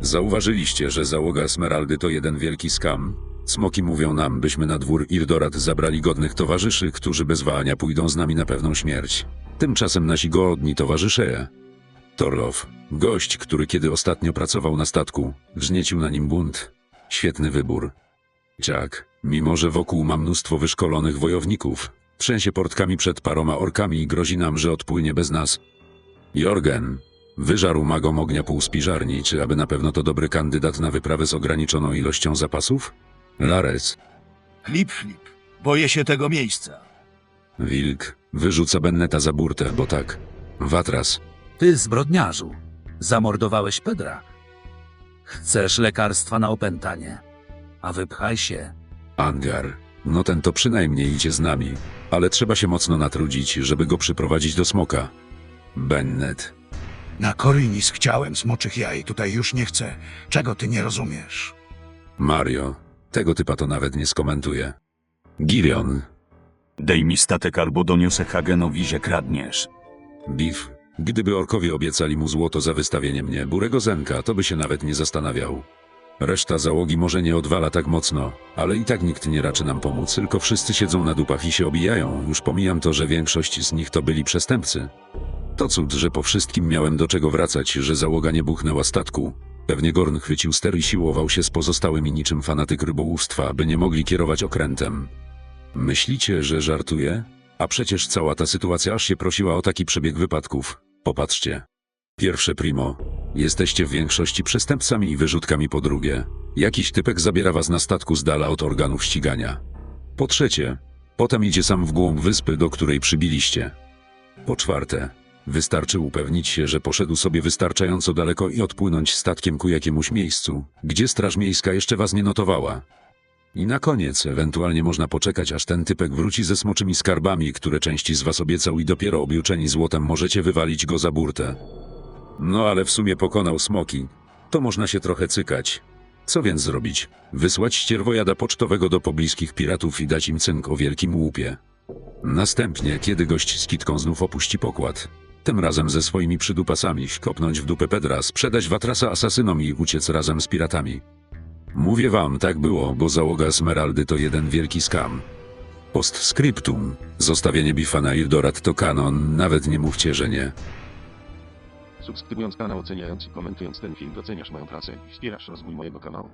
Zauważyliście, że załoga Esmeraldy to jeden wielki skam? Smoki mówią nam, byśmy na dwór Irdorat zabrali godnych towarzyszy, którzy bez wahania pójdą z nami na pewną śmierć. Tymczasem nasi godni towarzysze. Torlow, gość, który kiedy ostatnio pracował na statku, wzniecił na nim bunt. Świetny wybór. Jack, mimo że wokół ma mnóstwo wyszkolonych wojowników, trzęsie portkami przed paroma orkami i grozi nam, że odpłynie bez nas. Jorgen, wyżarł magom ognia pół spiżarni, czy aby na pewno to dobry kandydat na wyprawę z ograniczoną ilością zapasów? Lares, Flip, flip. Boję się tego miejsca. Wilk, wyrzuca Benneta za burtę, bo tak. Watras, Ty, zbrodniarzu, zamordowałeś Pedra. Chcesz lekarstwa na opętanie, a wypchaj się. Angar, no ten to przynajmniej idzie z nami, ale trzeba się mocno natrudzić, żeby go przyprowadzić do smoka. Bennet, Na Korinis chciałem smoczych jaj, tutaj już nie chcę. Czego ty nie rozumiesz? Mario, tego typa to nawet nie skomentuje. Girion, Dej mi statek albo doniosę Hagenowi, że kradniesz. Biff, gdyby orkowie obiecali mu złoto za wystawienie mnie, burego zenka, to by się nawet nie zastanawiał. Reszta załogi może nie odwala tak mocno, ale i tak nikt nie raczy nam pomóc, tylko wszyscy siedzą na dupach i się obijają. Już pomijam to, że większość z nich to byli przestępcy. To cud, że po wszystkim miałem do czego wracać, że załoga nie buchnęła statku. Pewnie Gorn chwycił ster i siłował się z pozostałymi niczym fanatyk rybołówstwa, by nie mogli kierować okrętem. Myślicie, że żartuję? A przecież cała ta sytuacja aż się prosiła o taki przebieg wypadków. Popatrzcie. Pierwsze primo. Jesteście w większości przestępcami i wyrzutkami po drugie. Jakiś typek zabiera was na statku z dala od organów ścigania. Po trzecie. Potem idzie sam w głąb wyspy, do której przybiliście. Po czwarte. Wystarczy upewnić się, że poszedł sobie wystarczająco daleko i odpłynąć statkiem ku jakiemuś miejscu, gdzie straż miejska jeszcze was nie notowała. I na koniec, ewentualnie można poczekać, aż ten typek wróci ze smoczymi skarbami, które części z was obiecał i dopiero objuczeni złotem możecie wywalić go za burtę. No ale w sumie pokonał smoki. To można się trochę cykać. Co więc zrobić? Wysłać ścierwojada pocztowego do pobliskich piratów i dać im cynk o wielkim łupie. Następnie, kiedy gość z kitką znów opuści pokład, razem ze swoimi przydupasami, kopnąć w dupę Pedra, sprzedać Watrasa asasynom i uciec razem z piratami. Mówię wam, tak było, bo załoga Esmeraldy to jeden wielki skam. Postscriptum. Zostawienie bifa na Ildorat to kanon, nawet nie mówcie, że nie. Subskrybując kanał, oceniając i komentując ten film doceniasz moją pracę i wspierasz rozwój mojego kanału.